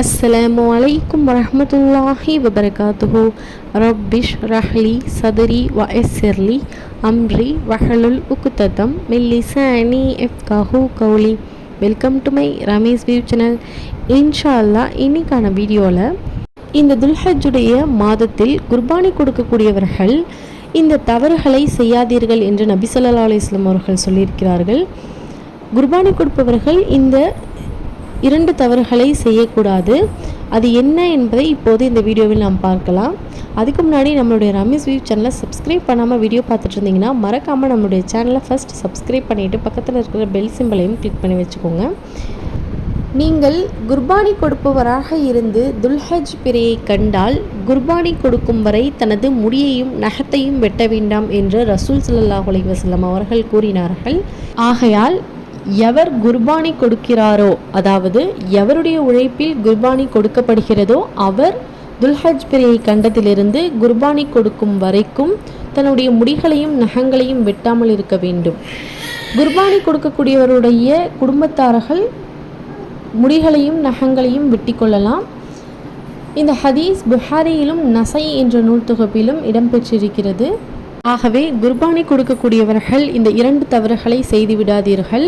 அஸ்ஸலாமு அலைக்கும் வரமத்துல்லாஹி வபரகாத்துஹு ரப்பிஷ் ரஹ்லி சதரி வ எஸ்ஸர்லி அம்ரி வஹலுல் உக்குத்தத்தம் மில்லிசானி எஃப்காஹு கௌலி welcome to my Ramesh view channel இன்ஷா அல்லா இன்னைக்கான வீடியோவில் இந்த துல்ஹஜுடைய மாதத்தில் குர்பானி கொடுக்கக்கூடியவர்கள் இந்த தவறுகளை செய்யாதீர்கள் என்று நபி சொல்லா அலுவலாம் அவர்கள் சொல்லியிருக்கிறார்கள். குர்பானி கொடுப்பவர்கள் இந்த இரண்டு தவறுகளை செய்யக்கூடாது. அது என்ன என்பதை இப்போது இந்த வீடியோவில் நாம் பார்க்கலாம். அதுக்கு முன்னாடி நம்மளுடைய ரமேஷ் வியூ சேனலை சப்ஸ்கிரைப் பண்ணாமல் வீடியோ பார்த்துட்டு இருந்தீங்கன்னா மறக்காமல் நம்மளுடைய சேனலை ஃபஸ்ட் சப்ஸ்கிரைப் பண்ணிவிட்டு பக்கத்தில் இருக்கிற பெல் சிம்பலையும் கிளிக் பண்ணி வச்சுக்கோங்க. நீங்கள் குர்பானி கொடுப்பவராக இருந்து துல்ஹஜ் பிறையை கண்டால் குர்பானி கொடுக்கும் வரை தனது முடியையும் நகத்தையும் வெட்ட வேண்டாம் என்று ரசூல் ஸல்லல்லாஹு அலைஹி அவர்கள் கூறினார்கள். ஆகையால் எவர் குர்பானி கொடுக்கிறாரோ அதாவது எவருடைய உழைப்பில் குர்பானி கொடுக்கப்படுகிறதோ அவர் துல்ஹஜ் பிரியை கண்டதிலிருந்து குர்பானி கொடுக்கும் வரைக்கும் தன்னுடைய முடிகளையும் நகங்களையும் வெட்டாமல் இருக்க வேண்டும். குர்பானி கொடுக்கக்கூடியவருடைய குடும்பத்தார்கள் முடிகளையும் நகங்களையும் வெட்டி கொள்ளலாம். இந்த ஹதீஸ் புஹாரியிலும் நசை என்ற நூல் தொகுப்பிலும் இடம்பெற்றிருக்கிறது. ஆகவே குர்பானி கொடுக்கக்கூடியவர்கள் இந்த இரண்டு தவறுகளை செய்து விடாதீர்கள்.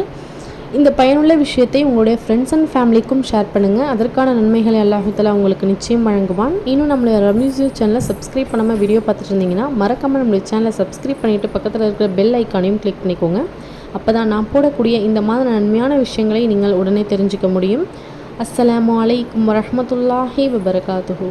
இந்த பயனுள்ள விஷயத்தை உங்களுடைய ஃப்ரெண்ட்ஸ் அண்ட் ஃபேமிலிக்கும் ஷேர் பண்ணுங்கள் அதற்கான நன்மைகளை அல்லாஹுத்தலா உங்களுக்கு நிச்சயம் வழங்குவான். இன்னும் நம்மளுடைய ரம்யூசியோ சேனலை சப்ஸ்கிரைப் பண்ணாமல் வீடியோ பார்த்துட்டு இருந்தீங்கன்னா மறக்காமல் நம்மளுடைய சேனலை சப்ஸ்கிரைப் பண்ணிவிட்டு பக்கத்தில் இருக்கிற பெல் ஐக்கானையும் கிளிக் பண்ணிக்கோங்க. அப்போ தான் நான் போடக்கூடிய இந்த மாதிரி நன்மையான விஷயங்களை நீங்கள் உடனே தெரிஞ்சுக்க முடியும். அஸ்ஸலாமு வலைக்கம் வரமத்துல்லாஹி வபரகாத்துஹூ.